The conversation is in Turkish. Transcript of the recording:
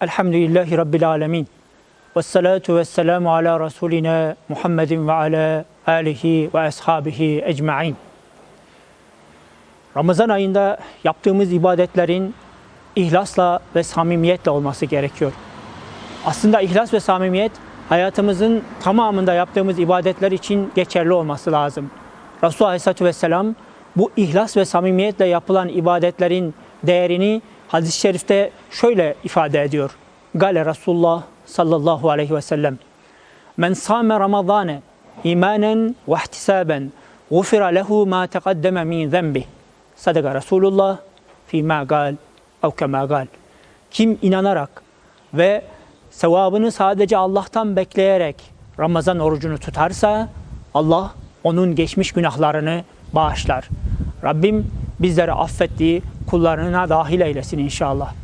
Elhamdülillahi Rabbil alemin. Ve salatu ve selamu ala Resulina Muhammedin ve ala alihi ve ashabihi ecma'in. Ramazan ayında yaptığımız ibadetlerin ihlasla ve samimiyetle olması gerekiyor. Aslında ihlas ve samimiyet hayatımızın tamamında yaptığımız ibadetler için geçerli olması lazım. Resulullah Aleyhisselatü Vesselam bu ihlas ve samimiyetle yapılan ibadetlerin değerini hadis-i şerifte şöyle ifade ediyor. Gale Resulullah sallallahu aleyhi ve sellem Men sâme Ramazâne imanen ve ihtisaben gufira lehu ma teqaddeme min zenbih. Sadaka Resulullah fîmâ gal ev kemâ gal. Kim inanarak ve sevabını sadece Allah'tan bekleyerek Ramazan orucunu tutarsa Allah onun geçmiş günahlarını bağışlar. Rabbim bizleri affettiği kullarına dahil eylesin inşallah.